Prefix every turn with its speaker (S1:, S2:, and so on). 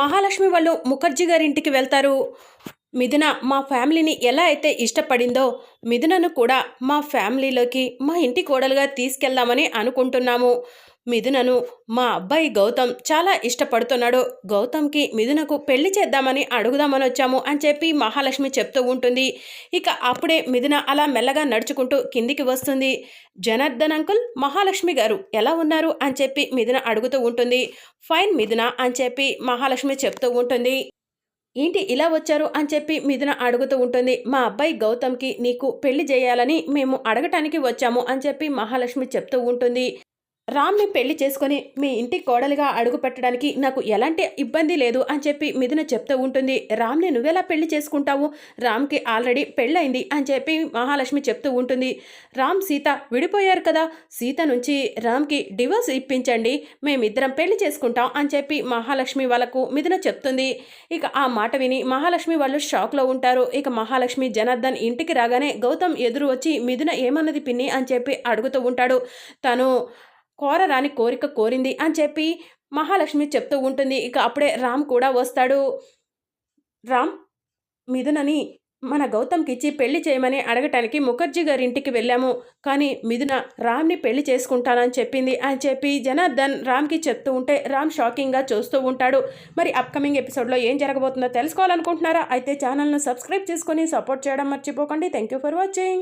S1: మహాలక్ష్మి వాళ్ళు ముఖర్జీ గారి ఇంటికి వెళ్తారు. మిథున మా ఫ్యామిలీని ఎలా అయితే ఇష్టపడిందో మిథునను కూడా మా ఫ్యామిలీలోకి మా ఇంటి కోడలుగా తీసుకెళ్దామని అనుకుంటున్నాము. మిథునను మా అబ్బాయి గౌతమ్ చాలా ఇష్టపడుతున్నాడు. గౌతమ్కి మిథునకు పెళ్ళి చేద్దామని అడుగుదామని వచ్చాము అని చెప్పి మహాలక్ష్మి చెప్తూ ఉంటుంది. ఇక అప్పుడే మిథున అలా మెల్లగా నడుచుకుంటూ కిందికి వస్తుంది. జనార్దన్ అంకుల్ మహాలక్ష్మి గారు ఎలా ఉన్నారు? అని చెప్పి మిథున అడుగుతూ ఉంటుంది. ఫైన్ మిథున అని చెప్పి మహాలక్ష్మి చెప్తూ ఉంటుంది. ఏంటి ఇలా వచ్చారు? అని చెప్పి మిథున అడుగుతూ ఉంటుంది. మా అబ్బాయి గౌతమ్కి నీకు పెళ్ళి చేయాలని మేము అడగటానికి వచ్చాము అని చెప్పి మహాలక్ష్మి చెప్తూ ఉంటుంది. రామ్ని పెళ్ళి చేసుకొని మీ ఇంటి కోడలిగా అడుగు పెట్టడానికి నాకు ఎలాంటి ఇబ్బంది లేదు అని చెప్పి మిథున చెప్తూ ఉంటుంది. రామ్ని నువ్వెలా పెళ్ళి చేసుకుంటావు? రామ్కి ఆల్రెడీ పెళ్ళైంది అని చెప్పి మహాలక్ష్మి చెప్తూ ఉంటుంది. రామ్ సీత విడిపోయారు కదా. సీత నుంచి రామ్కి డివోర్స్ ఇప్పించండి. మేమిద్దరం పెళ్ళి చేసుకుంటాం అని చెప్పి మహాలక్ష్మి వాళ్ళకు మిథున చెప్తుంది. ఇక ఆ మాట విని మహాలక్ష్మి వాళ్ళు షాక్లో ఉంటారు. ఇక మహాలక్ష్మి జనార్దన్ ఇంటికి రాగానే గౌతమ్ ఎదురు వచ్చి మిథున ఏమన్నది పిన్ని అని చెప్పి అడుగుతూ ఉంటాడు. తను కోరరాని కోరిక కోరింది అని చెప్పి మహాలక్ష్మి చెప్తూ ఉంటుంది. ఇక అప్పుడే రామ్ కూడా వస్తాడు. రామ్ మిథునని మన గౌతమ్కి ఇచ్చి పెళ్ళి చేయమని అడగటానికి ముఖర్జీ గారి ఇంటికి వెళ్ళాము. కానీ మిథున రామ్ని పెళ్ళి చేసుకుంటానని చెప్పింది అని చెప్పి జనార్దన్ రామ్కి చెప్తూ ఉంటే రామ్ షాకింగ్గా చూస్తూ ఉంటాడు. మరి అప్కమింగ్ ఎపిసోడ్లో ఏం జరగబోతుందో తెలుసుకోవాలనుకుంటున్నారా? అయితే ఛానల్ను సబ్స్క్రైబ్ చేసుకొని సపోర్ట్ చేయడం మర్చిపోకండి. Thank you for watching.